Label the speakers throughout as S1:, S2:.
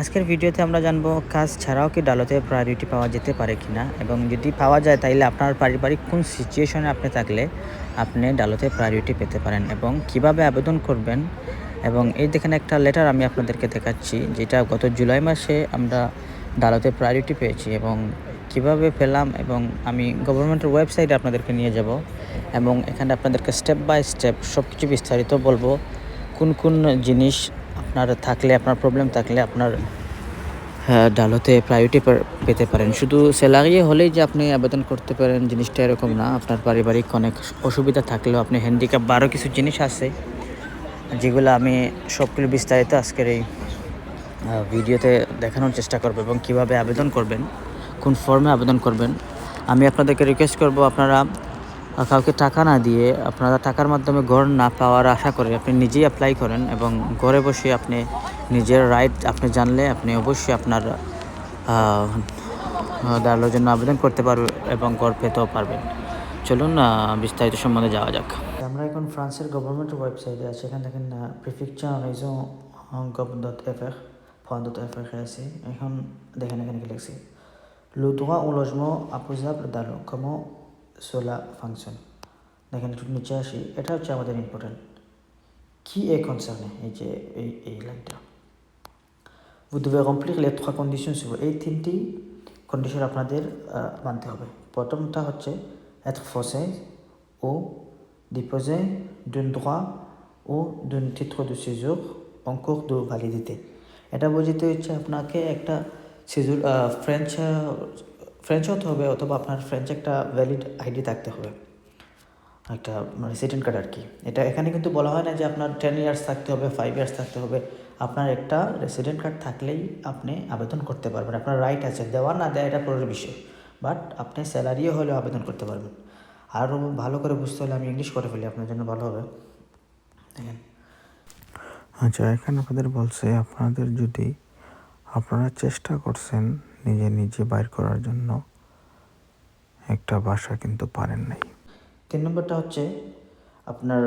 S1: আজকের ভিডিওতে আমরা জানব, কাজ ছাড়াও কি ডালোতে প্রায়োরিটি পাওয়া যেতে পারে কিনা? এবং যদি পাওয়া যায়, তাইলে আপনার পারিবারিক কোন সিচুয়েশনে আপনি থাকলে আপনি ডালোতে প্রায়োরিটি পেতে পারেন এবং কীভাবে আবেদন করবেন? এবং এই দেখেন একটা লেটার আমি আপনাদেরকে দেখাচ্ছি, যেটা গত জুলাই মাসে আমরা ডালোতে প্রায়োরিটি পেয়েছি এবং কীভাবে পেলাম এবং আমি গভর্নমেন্টের ওয়েবসাইটে আপনাদেরকে নিয়ে যাব এবং এখানে আপনাদেরকে স্টেপ বাই স্টেপ সব কিছু বিস্তারিত বলব, কোন কোন জিনিস আপনার থাকলে আপনার প্রবলেম থাকলে আপনার হ্যাঁ, ডালোতে প্রায়োরিটি পেতে পারেন। শুধু স্যালারি হলেই যে আপনি আবেদন করতে পারেন জিনিসটা এরকম না। আপনার পারিবারিক অনেক অসুবিধা থাকলেও আপনি হ্যান্ডিক্যাপ বা আরও কিছু জিনিস আছে যেগুলো আমি সবগুলো বিস্তারিত আজকের এই ভিডিওতে দেখানোর চেষ্টা করব এবং কীভাবে আবেদন করবেন কোন ফর্মে আবেদন করবেন। আমি আপনাদেরকে রিকোয়েস্ট করব আপনারা কাউকে টাকা না দিয়ে আপনারা টাকার মাধ্যমে ঘর না পাওয়ার আশা করে আপনি নিজেই অ্যাপ্লাই করেন এবং ঘরে বসে আপনি নিজের রাইট আপনি জানলে আপনি অবশ্যই আপনার দাঁড়ানোর জন্য আবেদন করতে পারবেন এবং ঘর পেতেও পারবেন। চলুন বিস্তারিত সম্বন্ধে যাওয়া যাক। আমরা এখন ফ্রান্সের গভর্নমেন্ট ওয়েবসাইটে আছি। এখানে এর আছে। এখন দেখেন এখানে লিখছি। Le droit au logement opposable dans cela fonctionne দেখেন একটু নিচে আসি এটা হচ্ছে আমাদের ইম্পর্টেন্ট কি এ কনসার্নে এই যে এই এই লাইনটা devez remplir les trois conditions suivantes এই তিনটি কন্ডিশন আপনাদের মানতে হবে প্রথমটা হচ্ছে être faussé ou déposer d'un droit ou d'un titre de séjour en cours de validité এটা বোঝাতে হচ্ছে আপনাকে একটা সিজুর ফ্রেঞ্চ ফ্রেঞ্চ হতে হবে অথবা আপনার ফ্রেঞ্চ একটা ভ্যালিড আইডি থাকতে হবে। একটা রেসিডেন্ট কার্ড আর কি। এটা এখানে কিন্তু বলা হয় না যে আপনার টেন ইয়ার্স থাকতে হবে ফাইভ ইয়ার্স থাকতে হবে। আপনার একটা রেসিডেন্ট কার্ড থাকলেই আপনি আবেদন করতে পারবেন। আপনার রাইট আছে, দেওয়া না দেয় এটা পরের বিষয়। বাট আপনি স্যালারিও হলেও আবেদন করতে পারবেন। আরও ভালো করে বুঝতে হলে আমি ইংলিশ করে ফেলি, আপনার জন্য ভালো হবে। দেখেন।
S2: আচ্ছা এখানে আপনাদের বলছে, আপনাদের যদি আপনারা চেষ্টা করছেন নিজে নিজে বাইর করার জন্য একটা ভাষা কিন্তু পারেন নাই।
S1: তিন নম্বরটা হচ্ছে আপনার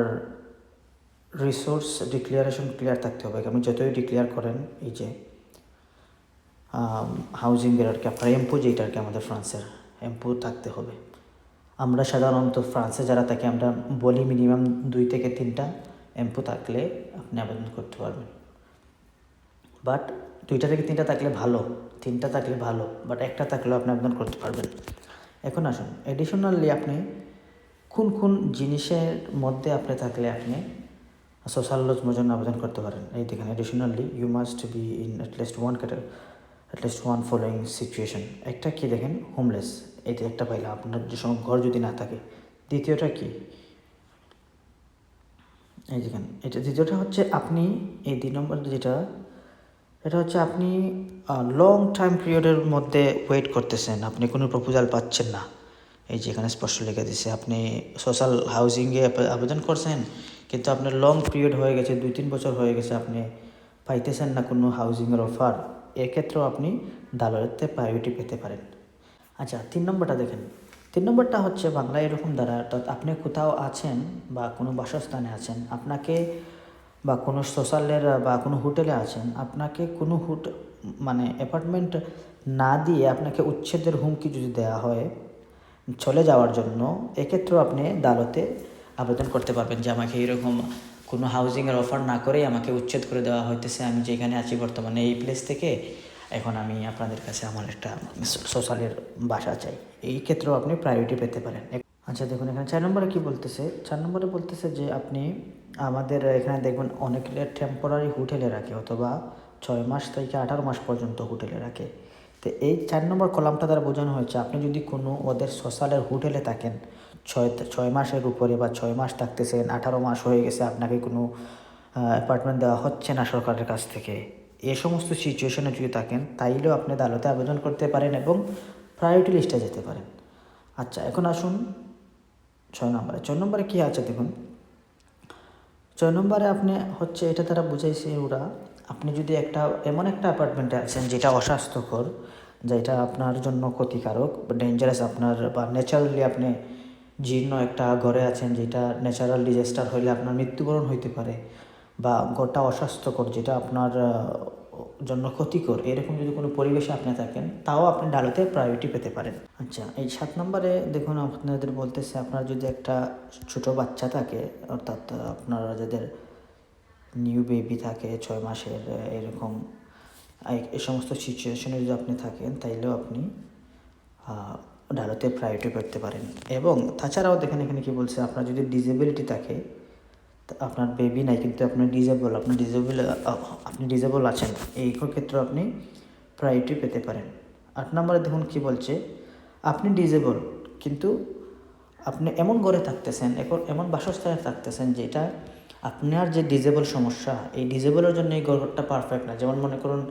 S1: রিসোর্স ডিক্লিয়ারেশন ক্লিয়ার থাকতে হবে। আপনি যতই ডিক্লিয়ার করেন, এই যে হাউজিংয়ের আর কি, আপনার এমপো যেটা আর কি আমাদের ফ্রান্সের এমপো থাকতে হবে। আমরা সাধারণত ফ্রান্সে যারা থাকি, আমরা বলি মিনিমাম দুই থেকে তিনটা এমপো থাকলে আপনি আবেদন করতে পারবেন। বাট দুইটা থেকে তিনটা থাকলে ভালো, তিনটা থাকলে ভালো বাট একটা থাকলেও আপনি আবেদন করতে পারবেন। এখন আসুন এডিশনালি আপনি কোন কোন জিনিসের মধ্যে আপনি থাকলে আপনি সোশ্যাল লজমের জন্য আবেদন করতে পারেন? এই দেখেন additionally you must be in at least one cater at least one following situation একটা কি দেখেন? হোমলেস এটা একটা পাইলাম আপনার যে ঘর যদি না থাকে, দ্বিতীয়টা কি? এই দেখেন, এটা দ্বিতীয়টা হচ্ছে আপনি এই দুই নম্বর যেটা এটা হচ্ছে আপনি লং টাইম পিরিয়ডের মধ্যে ওয়েট করতেছেন। আপনি কোনো প্রপোজাল পাচ্ছেন না। এই যে এখানে স্পষ্ট লিখে দিছে, আপনি সোশ্যাল হাউজিংয়ে আবেদন করছেন, কিন্তু আপনার লং পিরিয়ড হয়ে গেছে, দুই তিন বছর হয়ে গেছে, আপনি পাইতেছেন না কোনো হাউজিংয়ের অফার এক্ষেত্রেও আপনি দালালতে প্রায়োরিটি পেতে পারেন। আচ্ছা তিন নম্বরটা দেখেন। তিন নম্বরটা হচ্ছে বাংলায় এরকম দ্বারা, অর্থাৎ আপনি কোথাও আছেন বা কোনো বাসস্থানে আছেন, আপনাকে বা কোনো সোশ্যালের, বা কোনো হোটেলে আছেন, আপনাকে কোনো হুট মানে অ্যাপার্টমেন্ট না দিয়ে আপনাকে উচ্ছেদের হুমকি যদি দেওয়া হয় চলে যাওয়ার জন্য, এক্ষেত্রেও আপনি দালতে আবেদন করতে পারবেন যে আমাকে এরকম কোনো হাউজিংয়ের অফার না করেই আমাকে উচ্ছেদ করে দেওয়া হইতেছে, আমি যেখানে আছি বর্তমানে এই প্লেস থেকে, এখন আমি আপনাদের কাছে আমার একটা সোশ্যালের বাসা চাই। এই ক্ষেত্রেও আপনি প্রায়োরিটি পেতে পারেন। আচ্ছা দেখুন, এখানে চার নম্বরে কী বলতেছে? চার নম্বরে বলতেছে যে আপনি আমাদের এখানে দেখবেন অনেক টেম্পোরারি হোটেলে রাখে, অথবা ছয় মাস থেকে আঠারো মাস পর্যন্ত হোটেলে রাখে। তো এই চার নম্বর কলামটা দ্বারা বোঝানো হয়েছে, আপনি যদি কোনো ওদের সোশ্যালের হোটেলে থাকেন, ছয় ছয় মাসের উপরে বা ছয় মাস থাকতেছেন, আঠারো মাস হয়ে গেছে, আপনাকে কোনো অ্যাপার্টমেন্ট দেওয়া হচ্ছে না সরকারের কাছ থেকে, এ সমস্ত সিচুয়েশনে যদি থাকেন, তাইলেও আপনি আদালতে আবেদন করতে পারেন এবং প্রায়োরিটি লিস্টে যেতে পারেন। আচ্ছা এখন আসুন ছয় নম্বরে। ছয় নম্বরে কী আছে দেখুন? ছয় নম্বরে আপনি হচ্ছে এটা তারা বুঝাইছে ওরা, আপনি যদি একটা এমন একটা অ্যাপার্টমেন্টে আছেন যেটা অস্বাস্থ্যকর, যেটা আপনার জন্য ক্ষতিকারক ডেঞ্জারাস আপনার বা ন্যাচারালি আপনি জীর্ণ একটা ঘরে আছেন যেটা ন্যাচারাল ডিজাস্টার হইলে আপনার মৃত্যুবরণ হইতে পারে বা ঘরটা অস্বাস্থ্যকর যেটা আপনার জন্য ক্ষতিকর, এরকম যদি কোনো পরিবেশে আপনি থাকেন, তাও আপনি ডালোতে প্রায়োরিটি পেতে পারেন। আচ্ছা এই সাত নম্বরে দেখুন, আপনাদের বলতেছে আপনার যদি একটা ছোট বাচ্চা থাকে, অর্থাৎ আপনারা যাদের নিউ বেবি থাকে, ছয় মাসের, এরকম, এই সমস্ত সিচুয়েশনে যদি আপনি থাকেন, তাইলেও আপনি ডালোতে প্রায়োরিটি করতে পারেন। এবং তাছাড়াও দেখেন এখানে কি বলছে, আপনার যদি ডিসেবিলিটি থাকে আপনার বেবি নাই, কিন্তু আপনি ডিজেবল আপনি ডিজেবল আপনি ডিজেবল আছেন। এই ক্ষেত্রে আপনি প্রায়োরিটি পেতে পারেন। আট নম্বরে দেখুন কি বলছে, আপনি ডিজেবল কিন্তু আপনি এমন ঘরে থাকতেছেন, এখন এমন বাসস্থানে থাকতেছেন যেটা আপনার যে ডিজেবল সমস্যা, এই ডিজেবলের জন্য এই ঘরটা পারফেক্ট না। যেমন মনে করুন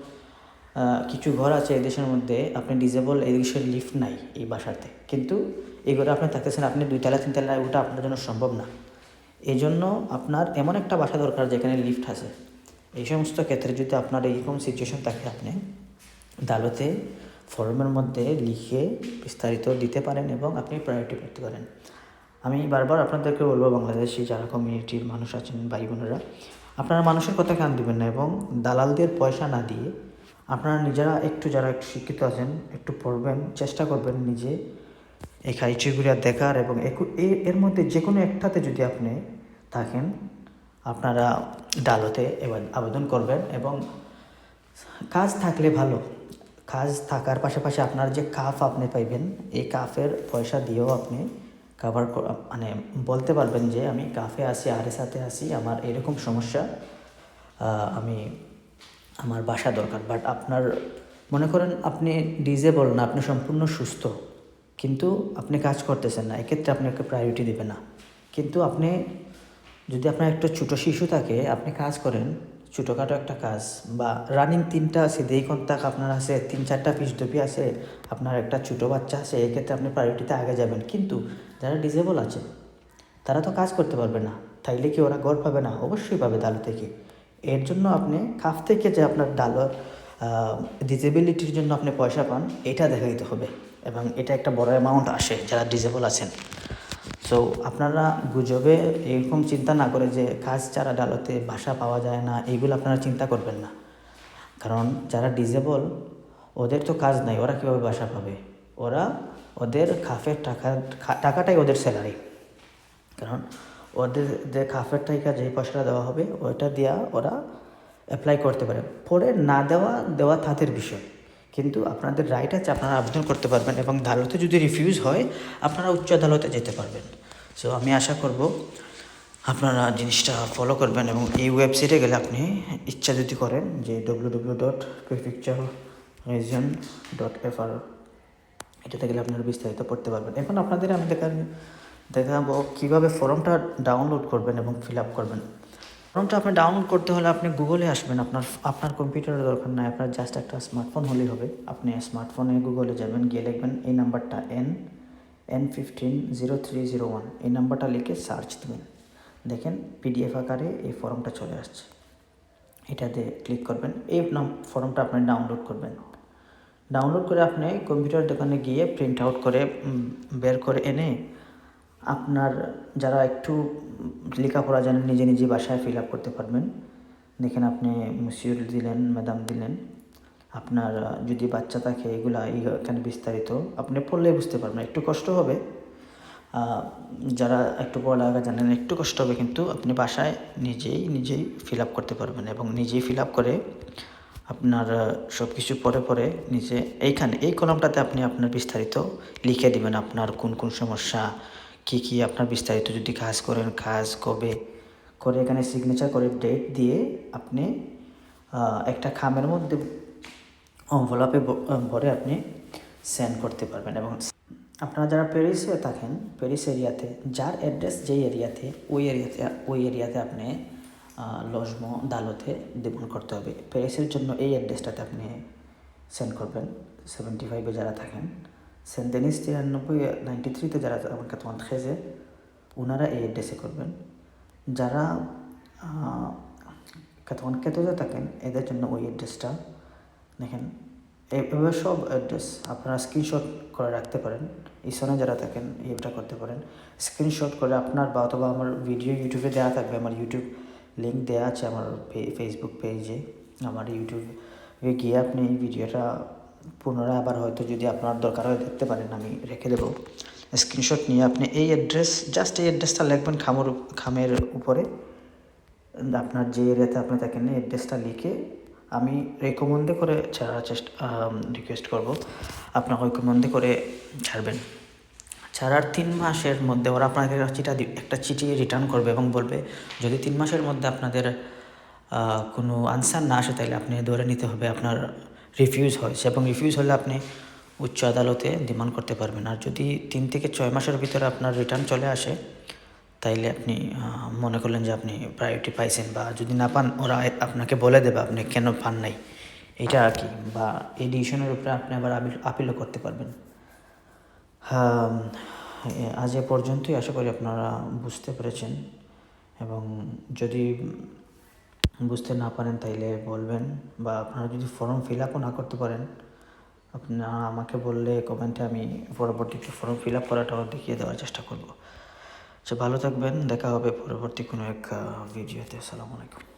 S1: কিছু ঘর আছে এই দেশের মধ্যে, আপনি ডিজেবল এই দেশের লিফট নাই এই বাসাতে। কিন্তু এই ঘরে আপনি থাকতেছেন, আপনি দুইতলা তিনতলা ওটা আপনার জন্য সম্ভব না। এই জন্য আপনার এমন একটা বাসা দরকার যেখানে লিফট আছে। এই সমস্ত ক্ষেত্রে যদি আপনার এইরকম সিচুয়েশন থাকে আপনি, দালোতে ফর্মের মধ্যে লিখে বিস্তারিত দিতে পারেন এবং আপনি প্রায়োরিটি করতে পারেন আমি বারবার আপনাদেরকে বলব, বাংলাদেশি যারা কমিউনিটির মানুষ আছেন, ভাই বোনেরা, আপনারা মানুষের কথা কান দিবেন না এবং দালালদের পয়সা না দিয়ে আপনারা নিজেরা একটু যারা একটু শিক্ষিত আছেন, একটু পড়বেন, চেষ্টা করবেন নিজে এই খাইচিগুড়িয়া দেখার এবং এর মধ্যে যে কোনো একটাতে যদি আপনি থাকেন, আপনারা ডালতে এবার আবেদন করবেন এবং কাজ থাকলে ভালো। কাজ থাকার পাশাপাশি আপনার যে কাফ আপনি পাইবেন, এই কাফের পয়সা দিয়েও আপনি কাভার মানে বলতে পারবেন যে আমি কাফে আসি আরে সাথে আসি আমার এরকম সমস্যা আমি আমার বাসা দরকার। বাট আপনার, মনে করেন আপনি ডিজেবল না, আপনি সম্পূর্ণ সুস্থ। কিন্তু আপনি কাজ করতেছেন না, এক্ষেত্রে আপনাকে প্রায়োরিটি দেবে না। কিন্তু আপনি, যদি আপনার একটা ছোটো শিশু থাকে, আপনি কাজ করেন, ছোটোখাটো একটা কাজ বা রানিং তিনটা আছে দেই কন্টাক আপনার আছে, তিন চারটা পিস ডপি আছে, আপনার একটা ছোটো বাচ্চা আছে, এক্ষেত্রে আপনি প্রায়োরিটিতে আগে যাবেন। কিন্তু যারা ডিজেবল আছে, তারা তো কাজ করতে পারবে না। তাইলে কি ওরা গড় পাবে না? অবশ্যই পাবে ডালো থেকে। এর জন্য আপনি কাফ থেকে যে আপনার ডালো ডিজেবিলিটির জন্য আপনি পয়সা পান, এটা দেখাইতে হবে। এবং এটা একটা বড় অ্যামাউন্ট আসে যারা ডিজেবল আছেন। সো আপনারা গুজবে এরকম চিন্তা না করে যে কাজ ছাড়া ডালতে বাসা পাওয়া যায় না, এইগুলো আপনারা চিন্তা করবেন না। কারণ যারা ডিজেবল ওদের তো কাজ নাই, ওরা কীভাবে বাসা পাবে? ওরা ওদের খাফের টাকা টাকাটাই ওদের স্যালারি কারণ ওদের যে খাফের টাকা যে পয়সাটা দেওয়া হবে, ওইটা দিয়া ওরা অ্যাপ্লাই করতে পারে। পরে না দেওয়া দেওয়া তাদের বিষয়। কিন্তু আপনাদের রাইট আছে, আপনারা আবেদন করতে পারবেন এবং আদালতে যদি রিফিউজ হয়, আপনারা উচ্চ আদালতে যেতে পারবেন। সো আমি আশা করব আপনারা জিনিসটা ফলো করবেন এবং এই ওয়েবসাইটে গেলে আপনি ইচ্ছা যদি করেন যে W W dot prefecture region dot FR এটাতে গেলে আপনারা বিস্তারিত পড়তে পারবেন। এখন আপনাদের আমি দেখান দেখাবো কীভাবে ফর্মটা ডাউনলোড করবেন এবং ফিল আপ করবেন। ফর্মটা আপনি ডাউনলোড করতে হলে আপনি গুগলে আসবেন। আপনার আপনার কম্পিউটারের দরকার নাই। আপনার জাস্ট একটা স্মার্টফোন হলেই হবে। আপনি স্মার্টফোনে গুগলে যাবেন, গিয়ে লিখবেন এই নাম্বারটা N N fifteen zero three zero one এই নাম্বারটা লিখে সার্চ দেবেন। দেখেন পিডিএফ আকারে এই ফর্মটা চলে আসছে। এটাতে ক্লিক করবেন। এই ফর্মটা আপনি ডাউনলোড করবেন। ডাউনলোড করে আপনি কম্পিউটার দোকানে গিয়ে প্রিন্ট আউট করে বের করে এনে আপনার যারা একটু লেখাপড়া জানেন, নিজে নিজে বাসায় ফিল আপ করতে পারবেন। দেখেন আপনি মুসিউর দিলেন ম্যাডাম দিলেন। আপনার যদি বাচ্চা থাকে, এগুলা এখানে বিস্তারিত। আপনি পড়লে বুঝতে পারবেন, একটু কষ্ট হবে। যারা একটু পড়ালেখা জানেন, একটু কষ্ট হবে, কিন্তু আপনি বাসায় নিজেই নিজেই ফিল আপ করতে পারবেন এবং নিজেই ফিল আপ করে আপনার সব কিছু পরে পরে নিজে, এইখানে, এই কলমটাতে আপনি আপনার বিস্তারিত লিখে দিবেন, আপনার কোন কোন সমস্যা কি কি আপনার বিস্তারিত যদি কাজ করেন, কাজ কবে, করে এখানে সিগনেচার করে ডেট দিয়ে আপনি একটা খামের মধ্যে অনভেলপে ভরে আপনি সেন্ড করতে পারবেন এবং আপনারা যারা প্যারিসে থাকেন প্যারিস এরিয়াতে, যার অ্যাড্রেস যেই এরিয়াতে, ওই এরিয়াতে ওই এরিয়াতে আপনি লজমো, দালতে দেবন করতে হবে। প্যারিসের জন্য এই অ্যাড্রেসটাতে আপনি সেন্ড করবেন। সেভেন্টি ফাইভে যারা থাকেন সেন্ট ডেনিস তিরানব্বই নাইনটি থ্রিতে যারা আমাকে তোমার খেয়েছে ওনারা এই অ্যাড্রেসে করবেন। যারা কেতন কেতোতে থাকেন, এদের জন্য ওই অ্যাড্রেসটা দেখেন এভাবে সব অ্যাড্রেস আপনারা স্ক্রিনশট করে রাখতে পারেন। ইসনে যারা থাকেন এটা করতে পারেন। স্ক্রিনশট করে আপনার বা অথবা আমার ভিডিও ইউটিউবে দেওয়া থাকবে, আমার ইউটিউব লিঙ্ক দেওয়া আছে আমার ফেসবুক পেজে আমার ইউটিউবে গিয়ে আপনি এই ভিডিওটা পুনরায় আবার হয়তো যদি আপনার দরকার হয় দেখতে পারেন, আমি রেখে দেবো। স্ক্রিনশট নিয়ে আপনি এই অ্যাড্রেস জাস্ট এই অ্যাড্রেসটা লিখবেন খামর, খামের উপরে। আপনার যে এরিয়াতে আপনি থাকেন, এই অ্যাড্রেসটা লিখে আমি রেকমেন্ডে করে ছাড়ার চেষ্টা রিকোয়েস্ট করব। আপনাকে রেকমেন্ডে করে ছাড়বেন। ছাড়ার তিন মাসের মধ্যে ওরা আপনাকে চিঠা একটা চিঠি রিটার্ন করবে এবং বলবে, যদি তিন মাসের মধ্যে আপনাদের কোনো আনসার না আসে, তাহলে আপনি ধরে নিতে হবে আপনার রিফিউজ হয়েছে এবং রিফিউজ হলে আপনি উচ্চ আদালতে ডিমান্ড করতে পারবেন। আর যদি তিন থেকে ছয় মাসের ভিতরে আপনার রিটার্ন চলে আসে, তাইলে আপনি মনে করলেন যে আপনি প্রায়োরিটি পাইছেন বা যদি না পান, ওরা আপনাকে বলে দেবে, আপনি কেন পান নাই? এটা আর কি। বা এই ডিসিশনের উপরে আপনি আবার আপিল- আপিলও করতে পারবেন। হ্যাঁ আজ এ পর্যন্তই। আশা করি আপনারা বুঝতে পেরেছেন। এবং যদি বুঝতে না পারেন তাইলে বলবেন বা আপনারা যদি ফর্ম ফিল আপও না করতে পারেন আপনারা আমাকে বললে কমেন্টে আমি পরবর্তীতে ফর্ম ফিল আপ করাটাও দেখিয়ে দেওয়ার চেষ্টা করব। আচ্ছা ভালো থাকবেন, দেখা হবে পরবর্তী কোনো এক ভিডিওতে আসসালামু আলাইকুম।